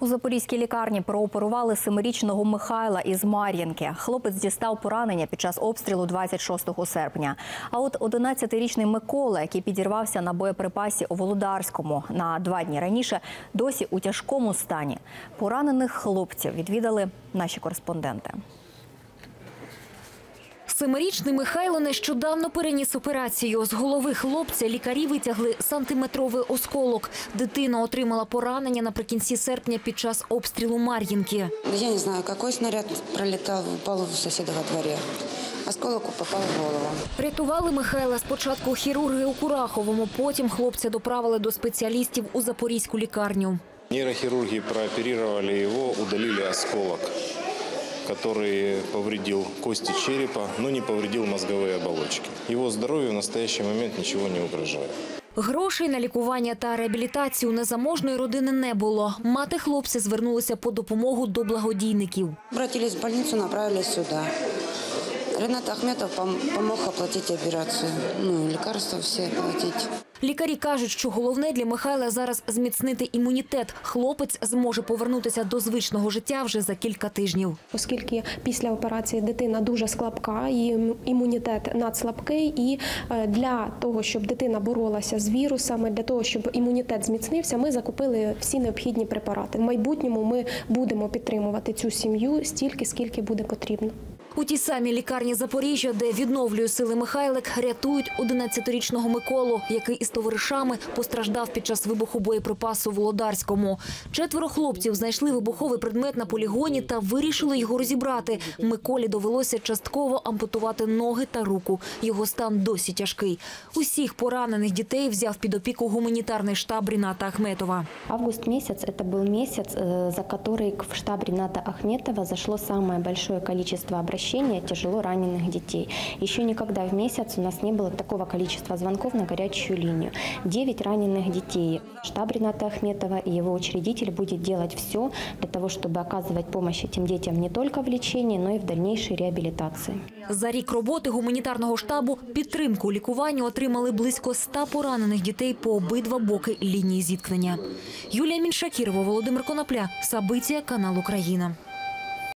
У запорізькій лікарні прооперували семирічного Михайла із Мар'їнки. Хлопець дістав поранення під час обстрілу 26 серпня. А от 11-річний Микола, який підірвався на боєприпасі у Володарському на два дні раніше, досі у тяжкому стані. Поранених хлопців відвідали наші кореспонденти. Семирічний Михайло нещодавно переніс операцію. З голови хлопця лікарі витягли сантиметровий осколок. Дитина отримала поранення наприкінці серпня під час обстрілу Мар'їнки. Я не знаю, какой снаряд пролетал, упал у соседа во дворе. Осколок попал в голову. Рятували Михайла спочатку хірурги у Кураховому, потім хлопця доправили до спеціалістів у Запорізьку лікарню. Нейрохирурги прооперировали его, удалили осколок, который повредил кости черепа, но не повредил мозговые оболочки. Его здоровью в настоящий момент ничего не угрожает. Грошей на лікування та реабілітацію незаможної родини не було. Мати хлопця звернулася по допомогу до благодійників. Обратились в больницу, направились сюда. Ренат Ахметов пом- помог оплатить операцию. Ну, лекарства все оплатить. Лікарі кажуть, що головне для Михайла зараз зміцнити імунітет. Хлопець зможе повернутися до звичного життя вже за кілька тижнів. оскільки після операції дитина дуже слабка, і імунітет надслабкий. І е, для того, щоб дитина боролася з вірусами, для того, щоб імунітет зміцнився, ми закупили всі необхідні препарати. В майбутньому ми будемо підтримувати цю сім'ю стільки, скільки буде потрібно. У тій самій лікарні Запоріжжя, де відновлює сили Михайлик, рятують 11-річного Миколу, який із товаришами постраждав під час вибуху боєприпасу в Володарському. Четверо хлопців знайшли вибуховий предмет на полігоні та вирішили його розібрати. Миколі довелося частково ампутувати ноги та руку. Його стан досі тяжкий. Усіх поранених дітей взяв під опіку гуманітарний штаб Ріната Ахметова. Август месяц – это был месяц, э, за который в штаб Рената Ахметова зашло самое большое количество обращений тяжело раненых детей. Еще никогда в месяц у нас не было такого количества звонков на горячую линию. Девять раненых детей. Штаб Рената Ахметова и его учредитель будет делать все для того, чтобы оказывать помощь этим детям не только в лечении, но и в дальнейшей реабилитации. За рік роботи гуманітарного штабу підтримку у лікуванні отримали близько 100 поранених дітей по обидва боки лінії зіткнення. Юлія Міншакірова, Володимир Конопля, Сабиція, канал Україна.